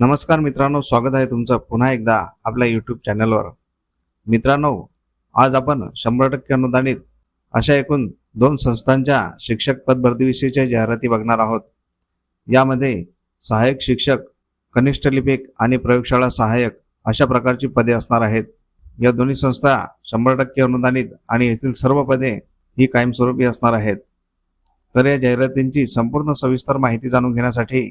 नमस्कार मित्रांनो स्वागत आहे तुमचं पुन्हा एकदा आपल्या यूट्यूब चॅनलवर मित्रांनो आज आपण शंभर टक्के अनुदानित अशा एकूण दोन संस्थांच्या शिक्षक पद भरतीविषयीच्या जाहिराती बघणार आहोत. यामध्ये सहाय्यक शिक्षक कनिष्ठ लिपिक आणि प्रयोगशाळा सहाय्यक अशा प्रकारची पदे असणार आहेत. या दोन्ही संस्था शंभर टक्के अनुदानित आणि येथील सर्व पदे ही कायमस्वरूपी असणार आहेत. तर या जाहिरातींची संपूर्ण सविस्तर माहिती जाणून घेण्यासाठी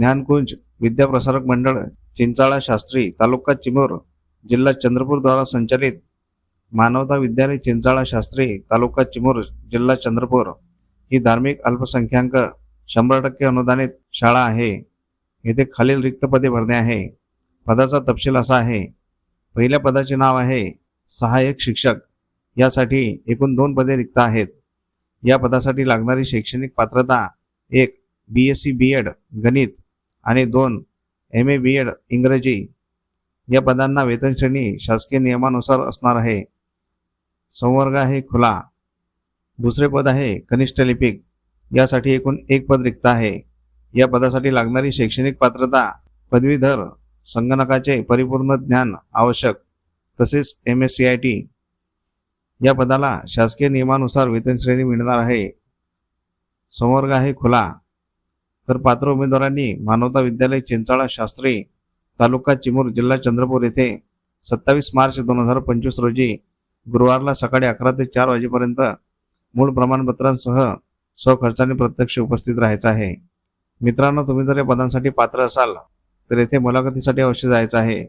ज्ञानकुंज विद्याप्रसारक मंडळ चिंचाळा शास्त्री तालुका चिमूर जिल्हा चंद्रपूर द्वारा संचालित मानवता विद्यालय चिंचाळा शास्त्री तालुका चिमूर जिल्हा चंद्रपूर. ही धार्मिक अल्पसंख्याक शंभर टक्के अनुदानित शाळा आहे. येथे खालील रिक्त पदे भरणे आहे. पदाचा तपशील असा आहे. पहिल्या पदाचे नाव आहे सहाय्यक शिक्षक. यासाठी एकूण दोन पदे रिक्त आहेत. या पदासाठी लागणारी शैक्षणिक पात्रता एक B S C B Ed गणित आणि दोन एम ए बी एड इंग्रजी या पदांना वेतन श्रेणी शासकीय नियमानुसार असणार आहे. संवर्ग आहे खुला. दुसरे पद आहे कनिष्ठ लिपिक. यासाठी एकूण एक पद रिक्त आहे. या पदासाठी लागणारी शैक्षणिक पात्रता पदवीधर संगणकाचे परिपूर्ण ज्ञान आवश्यक तसेच M S C I T या पदाला शासकीय नियमानुसार वेतन श्रेणी मिळणार आहे. संवर्ग आहे खुला. तर पात्र उमेदवारांनी मानवता विद्यालय चिंचाळा शास्त्री तालुका चिमूर जिल्हा चंद्रपूर येथे सत्तावीस मार्च दोन हजार पंचवीस रोजी गुरुवारला सकाळी अकरा ते चार वाजेपर्यंत मूळ प्रमाणपत्रांसह स्वखर्चाने प्रत्यक्ष उपस्थित राहायचं आहे. मित्रांनो तुम्ही जर या पदांसाठी पात्र असाल तर येथे मुलाखतीसाठी अवश्य जायचं आहे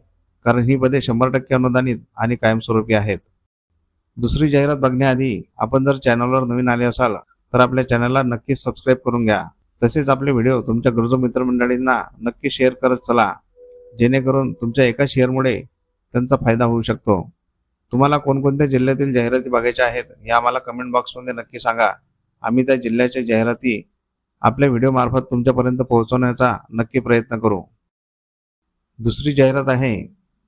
कारण ही पदे शंभर टक्के अनुदानित आणि कायमस्वरूपी आहेत. दुसरी जाहिरात बघण्याआधी आपण जर चॅनलवर नवीन आले असाल तर आपल्या चॅनलला नक्कीच सबस्क्राईब करून घ्या. तसेच आपले व्हिडिओ तुमच्या गरजू मित्रमंडळींना नक्की शेअर करत चला. जेणेकरून तुमच्या एका शेअरमुळे त्यांचा फायदा होऊ शकतो. तुम्हाला कोणकोणत्या जिल्ह्यातील जाहिराती बघायच्या आहेत हे आम्हाला कमेंट बॉक्समध्ये नक्की सांगा. आम्ही त्या जिल्ह्याच्या जाहिराती आपल्या व्हिडिओमार्फत तुमच्यापर्यंत पोहोचवण्याचा नक्की प्रयत्न करू. दुसरी जाहिरात आहे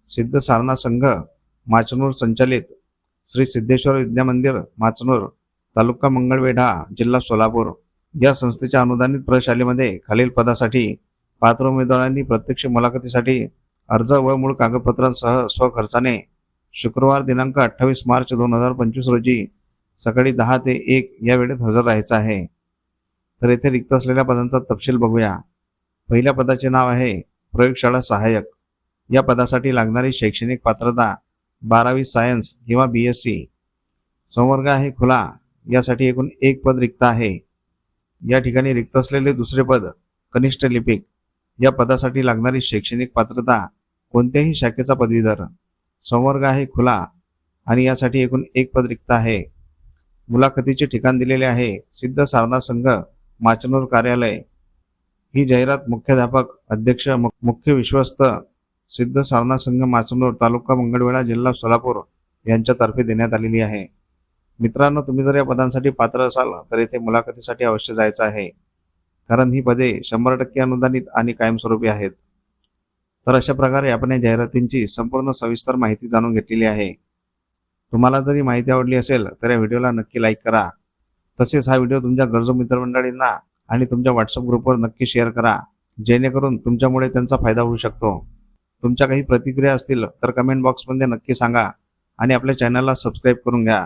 सिद्ध सारना संघ माचनूर संचालित श्री सिद्धेश्वर विद्या मंदिर माचनूर तालुका मंगळवेढा जिल्हा सोलापूर. या संस्थेच्या अनुदानित प्रशालेमध्ये खालील पदासाठी पात्र उमेदवारांनी प्रत्यक्ष मुलाखतीसाठी अर्ज व मूळ कागदपत्रांसह स्वखर्चाने शुक्रवार दिनांक अठ्ठावीस मार्च दोन हजार पंचवीस रोजी सकाळी दहा ते एक या वेळेत हजर राहायचं आहे. तर येथे रिक्त असलेल्या पदांचा तपशील बघूया. पहिल्या पदाचे नाव आहे प्रयोगशाळा सहाय्यक. या पदासाठी लागणारी शैक्षणिक पात्रता बारावी सायन्स किंवा बी एस सी. संवर्ग आहे खुला. यासाठी एकूण एक पद रिक्त आहे. या ठिकाणी रिक्त असलेले दुसरे पद कनिष्ठ लिपिक या पदासाठी लागणारी शैक्षणिक पात्रता कोणत्याही शाखेचा पदवीधर संवर्ग आहे खुला आणि यासाठी एकूण एक पद रिक्त आहे. मुलाखतीचे ठिकाण दिलेले आहे सिद्ध सारना संघ माचनूर कार्यालय. ही जाहिरात मुख्याध्यापक अध्यक्ष मुख्य विश्वस्त सिद्ध सारना संघ माचनूर तालुका मंगळवेढा जिल्हा सोलापूर यांच्यातर्फे देण्यात आलेली आहे. मित्रांनो तुम्ही जर या पदांसाठी पात्र असाल तर येथे मुलाखतीसाठी अवश्य जायचं आहे. कारण ही पदे शंभर टक्के अनुदानित आणि कायमस्वरूपी आहेत. तर अशा प्रकारे आपण या जाहिरातींची संपूर्ण सविस्तर माहिती जाणून घेतलेली आहे. तुम्हाला जर ही माहिती आवडली असेल तर या व्हिडिओला नक्की लाईक करा. तसेच हा व्हिडिओ तुमच्या गरजू मित्रमंडळींना आणि तुमच्या व्हॉट्सअप ग्रुपवर नक्की शेअर करा. जेणेकरून तुमच्यामुळे त्यांचा फायदा होऊ शकतो. तुमच्या काही प्रतिक्रिया असतील तर कमेंट बॉक्समध्ये नक्की सांगा आणि आपल्या चॅनलला सबस्क्राईब करून घ्या.